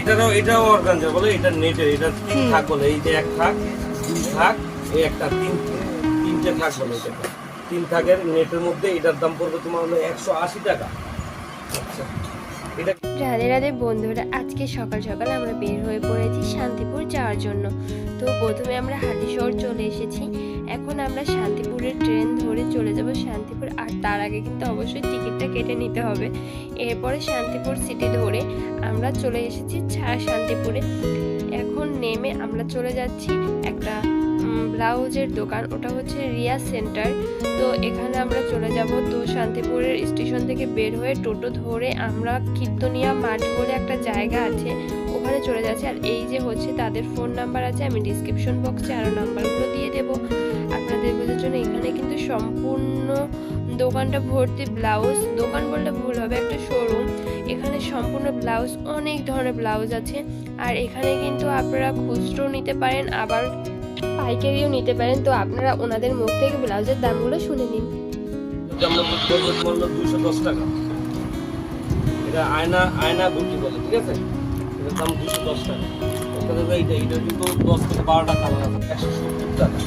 এটারও এটাও অর্গানজা বলে এটা নেটের এটা তিন থাক বলে এই যে এক থাক দুই থাক এই একটা তিন তিনটে থাক বলে এটা তিন থাকের নেটের মধ্যে এটার দাম পড়বে তোমার হলো একশো আশি টাকা। আচ্ছা রাধে রাধে বন্ধুরা আজকে সকাল সকাল আমরা বের হয়ে পড়েছি শান্তিপুর যাওয়ার জন্য। তো প্রথমে আমরা হাতিশহর চলে এসেছি। এখন আমরা শান্তিপুরের ট্রেন ধরে চলে যাব শান্তিপুর, আর তার আগে কিন্তু অবশ্যই টিকিটটা কেটে নিতে হবে। এরপরে শান্তিপুর সিটি ধরে আমরা চলে এসেছি শান্তিপুরে। এখন নেমে আমরা চলে যাচ্ছি একটা ব্লাউজের দোকান, ওটা হচ্ছে রিয়া সেন্টার। তো এখানে আমরা চলে যাব, তো শান্তিপুরের স্টেশন থেকে বের হয়ে টোটো ধরে আমরা কীর্তনিয়া মাঠ বলে একটা জায়গা আছে, ওখানে চলে যাচ্ছি। আর এই যে হচ্ছে তাদের ফোন নাম্বার আছে, আমি ডিসক্রিপশন বক্সে আরও নাম্বারগুলো দিয়ে দেবো। সম্পূর্ণ দোকানটা ভর্তি ব্লাউজ। দোকান বললে ভুল হবে, একটা শোরুম এখানে সম্পূর্ণ ব্লাউজ, অনেক ধরনের ব্লাউজ আছে। আর এখানে কিন্তু আপনারা খুচরো নিতে পারেন, আবার পাইকারিও নিতে পারেন। তো আপনারা ওনাদের মুখ থেকে ব্লাউজের দামগুলো শুনে নিন। টাকা। এটা আয়না আয়না বলে, ঠিক আছে? এটার দাম দুশো দশ টাকা। এইটা এটা কিন্তু দশ থেকে বারোটা কালার আছে একশো সত্তর টাকা।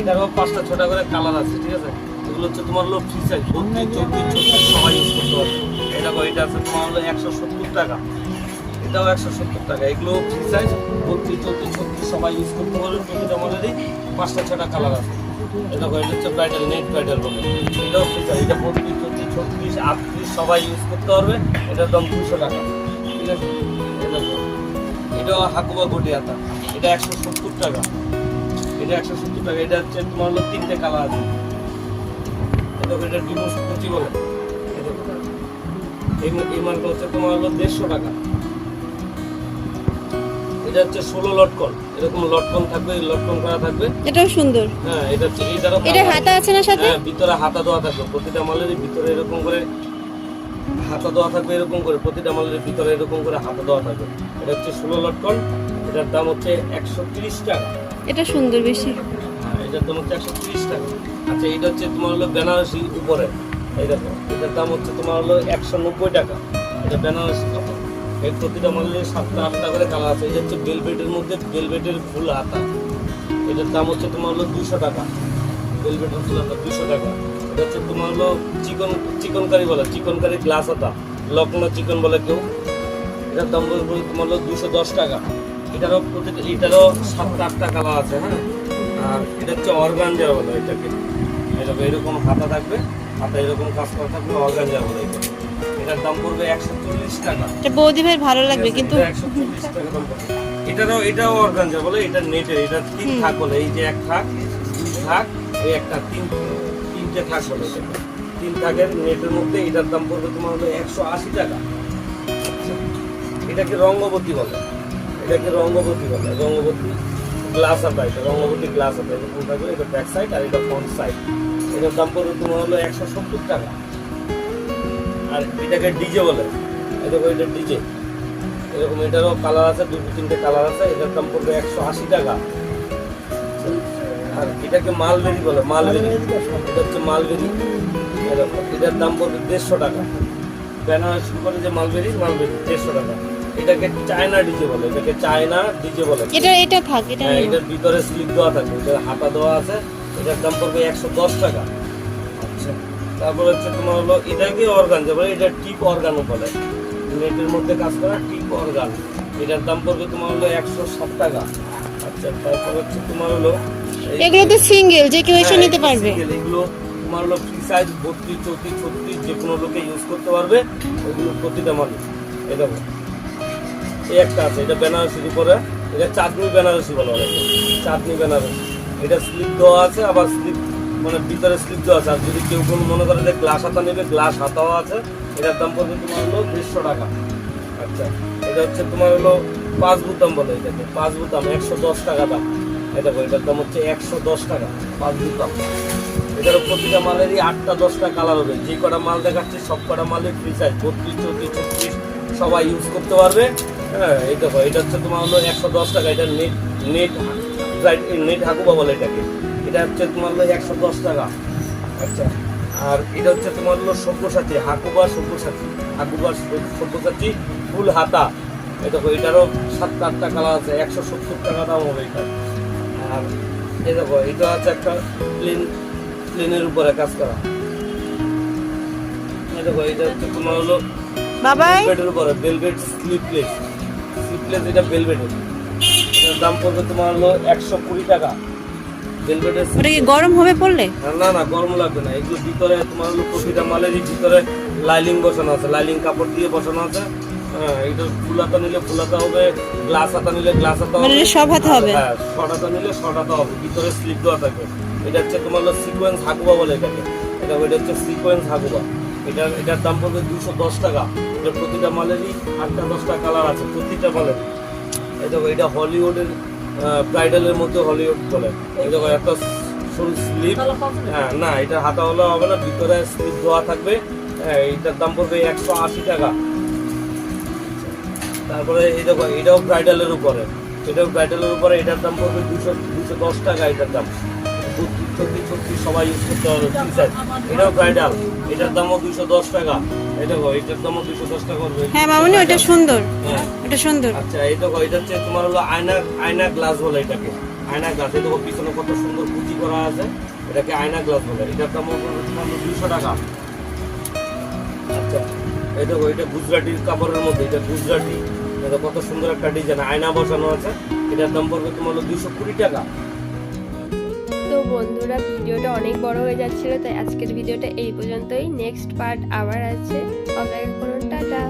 এটারও পাঁচটা ছটা করে কালার আছে ঠিক আছে? এগুলো হচ্ছে তোমার হলো ফ্রি সাইজ বত্রিশ চৌত্রিশ চৌত্রিশ সবাই ইউজ করতে পারবে। এটা এটা আছে তোমার হলো একশো সত্তর টাকা। এটাও একশো সত্তর টাকা। এগুলো ফ্রি সাইজ বত্রিশ চৌত্রিশ ছত্রিশ সবাই ইউজ করতে পারবে। প্রতিটা মডেলই পাঁচটা ছটা কালার আছে। এটা এটা হচ্ছে ব্রাইডাল নেট ব্রাইডাল বলে। এটাও ফ্রি সাইজ এটা বত্রিশ চৌত্রিশ ছত্রিশ আটত্রিশ সবাই ইউজ করতে পারবে। এটার দাম দুশো টাকা ঠিক আছে? এটা এটাও হাকুবা এটা একশো সত্তর টাকা। এটা একশো সত্তর টাকা। এটা হচ্ছে তোমার হলো তিনটে কালার আছে। এটা এটা ডিভোর্স কুচি বলে। এই এই মালটা হচ্ছে তোমার হলো দেড়শো টাকা। এটা হচ্ছে ষোলো লটকন। এরকম লটকন থাকবে লটকন করা থাকবে। এটাও সুন্দর। হ্যাঁ এটা হচ্ছে এটা হাতা আছে না সাথে? হ্যাঁ ভিতরে হাতা দেওয়া থাকবে। প্রতিটা মালের ভিতরে এরকম করে হাতা দেওয়া থাকবে এরকম করে প্রতিটা মালের ভিতরে এরকম করে হাতা দেওয়া থাকবে। এটা হচ্ছে ষোলো লটকন এটার দাম হচ্ছে একশো তিরিশ টাকা। এটা সুন্দর বেশি। হ্যাঁ এটার দাম হচ্ছে একশো তিরিশ টাকা। আচ্ছা এটা হচ্ছে তোমার হলো বেনারসি উপরে। এই দেখো এটার দাম হচ্ছে তোমার হলো একশো নব্বই টাকা। এটা বেনারসি কাপড় এই প্রতিটা মালের সাতটা আটটা করে কালার আছে। এটা হচ্ছে বেলভেটের মধ্যে বেলভেটের ফুল হাতা। এটার দাম হচ্ছে তোমার হলো দুশো টাকা। বেলভেটের ফুল হাতা দুশো টাকা। এটা হচ্ছে তোমার হলো চিকন চিকন কারি বলে চিকন কারি গ্লাস হাতা লক্ষ্ণৌ চিকন বলে কেউ। এটার দাম বলব তোমার হলো দুশো দশ টাকা। এটারও প্রতিটা এটারও সাতটা আটটা কালার আছে হ্যাঁ? আর এটা হচ্ছে অর্গানজা বলে এটাকে। এরকম এরকম হাতা থাকবে হাতা এরকম কাজ করা থাকবে অর্গানজা বলে এটা এটার দাম পড়বে একশো চল্লিশ টাকা। এটা বৌদি ভাই ভালো লাগবে কিন্তু এটা 140 টাকা দাম পড়বে। এটারও এটাও অর্গানজা বলে এটা নেটের এটা তিন থাক বলে এই যে এক থাক দুই থাক এই একটা তিন তিনটে থাক বলে তিন থাকের নেটের মধ্যে এটার দাম পড়বে তোমার হলো একশো আশি টাকা। এটাকে রঙ্গবতী বলে। এটাকে রঙ্গবতী বলে। রঙ্গবতী গ্লাস আটা এটা, রঙ্গবতী গ্লাস আটা। এরকম থাকবে এটা ব্যাক সাইড আর এটা ফ্রন্ট সাইড এটার দাম পড়বে তোমার হলো একশো সত্তর টাকা। আর এটাকে ডিজে বলে। এটা এটা ডিজে এরকম এটারও কালার আছে, দুটো তিনটে কালার আছে। এটার দাম পড়বে একশো আশি টাকা। আর এটাকে মালবেরি বলে মালবেরি। এটা হচ্ছে মালবেরি। এটার দাম পড়বে দেড়শো টাকা। বেনারসি করে যে মালবেরি মালবেরি দেড়শো টাকা। এটাকে চায়না ডিজে বলে এটাকে চায়না ডিজে বলে। এটা এটা থাক এটা হ্যাঁ এটার ভিতরে স্লিপ দেওয়া থাকবে এটার হাতা দেওয়া আছে। এটার দাম পড়বে একশো দশ টাকা। আচ্ছা তারপর হচ্ছে তোমার হলো এটাকে অর্গান যে বলে এটা টিপ অর্গানও বলে। নেটের মধ্যে কাজ করা টিপ অর্গান। এটার দাম পড়বে তোমার হলো একশো ষাট টাকা। আচ্ছা তারপর হচ্ছে তোমার হলো এগুলো তো সিঙ্গেল যে কেউ এসে হ্যাঁ, নিতে পারবে। এগুলো তোমার হলো ফ্রি সাইজ বত্রিশ চৌত্রিশ ছত্রিশ যে কোনো লোকে ইউজ করতে পারবে। ওগুলো প্রতিটা মানুষ এই দেখো। এই একটা আছে এটা বেনারসির উপরে এটা চাটনি বেনারসি বলা হয় চাটনি বেনারসি। এটা স্লিপ দেওয়া আছে আবার স্লিপ মানে ভিতরে স্লিপ দেওয়া আছে। আর যদি কেউ কোনো মনে করে যে গ্লাস হাতা নেবে গ্লাস হাতাও আছে। এটার দাম পড়বে তোমার হলো দেড়শো টাকা। আচ্ছা এটা হচ্ছে তোমার হলো পাঁচ বুতাম বলে এটাকে। পাঁচ বুতাম একশো দশ টাকা দাম। এটা এটার দাম হচ্ছে একশো দশ টাকা পাঁচ বুতাম এটার প্রতিটা মালেরই আটটা দশটা কালার হবে। যে কটা মাল দেখাচ্ছে, সব কটা মালের ফ্রি সাইজ বত্রিশ, চৌত্রিশ, ছত্রিশ, সবাই ইউজ করতে পারবে। হ্যাঁ এই দেখো, এটা হচ্ছে তোমার হলো একশো দশ টাকা, এটা নেট নেট নেট হাকুবা বলে এটাকে। এটা হচ্ছে তোমার হলো একশো দশ টাকা। আচ্ছা আর এটা হচ্ছে তোমার হলো সব্যসাচী হাকুবা সব্যসাচী। হাকুবা সব্যসাচী ফুল হাতা। দেখো, এটারও সাতটা আটটা কালার আছে, একশো সত্তর টাকা দাম হবে এটা। আর এই দেখো এটা আছে একটা প্লেন প্লেনের উপরে কাজ করা। এই দেখো এটা হচ্ছে তোমার হলো বাবাই। বেলভেটের উপরে বেলভেট স্লিপলেস স্লিপলেস এটা বেলভেটের এটার দাম পড়বে তোমার হলো একশো কুড়ি টাকা। বেলভেটের ওটা কি গরম হবে পড়লে? না না গরম লাগবে না। এগুলো ভিতরে তোমার হলো প্রতিটা মালেরই ভিতরে লাইলিং বসানো আছে। লাইলিং কাপড় দিয়ে বসানো আছে। হ্যাঁ এটা ফুলাতা নিলে ফুলাতা হবে গ্লাস হাতা নিলে গ্লাস হাতা মানে হবে। সব হাতে হবে? হ্যাঁ শর্ট হাতা নিলে শর্ট হাতা হবে ভিতরে স্লিপ দেওয়া থাকবে এটা হচ্ছে তোমার সিকোয়েন্স বলে এটাকে। এটা এটা হচ্ছে সিকোয়েন্স এটা এটার দাম পড়বে দুশো দশ টাকা। এটা প্রতিটা মালেরই আটটা দশটা কালার আছে প্রতিটা মালের এই দেখো এটা হলিউডের ব্রাইডালের মধ্যে হলিউড বলে। এই দেখো একটা ফুল স্লিপ হ্যাঁ না এটা হাতা হলে হবে না ভিতরে স্লিপ দেওয়া থাকবে। হ্যাঁ এইটার দাম পড়বে একশো আশি টাকা। তারপরে এই দেখো এটাও ব্রাইডালের উপরে। এটাও ব্রাইডালের উপরে এটার দাম পড়বে দুশো দুশো দশ টাকা এটার দাম। ছত্রিশ ছত্রিশ সবাই ইউজ করতে পারবে ফ্রি সাইজ এটাও ব্রাইডাল এটার দামও দুশো দশ টাকা। দেখো এটার দামও দুশো দশ টাকা করবে হ্যাঁ মামনি ওটা সুন্দর। হ্যাঁ ওটা সুন্দর। আচ্ছা এই দেখো এটা হচ্ছে তোমার হলো আয়না আয়না গ্লাস বলে এটাকে। আয়না গ্লাস এই দেখো পিছনে কত সুন্দর কুচি করা আছে। এটাকে আয়না গ্লাস বলে। এটার দাম পড়বে তোমার দুশো টাকা। আচ্ছা। এই দেখো এটা গুজরাটির কাপড়ের মধ্যে, এটা গুজরাটি। এটা কত সুন্দর একটা ডিজাইন আয়না বসানো আছে। এটার দাম পড়বে তোমার হলো দুশো কুড়ি টাকা। তো বন্ধুরা, ভিডিওটা অনেক বড় হয়ে যাচ্ছিল, তাই আজকের ভিডিওটা এই পর্যন্তই। নেক্সট পার্ট আবার আছে। অপেক্ষা করুন, টাটা।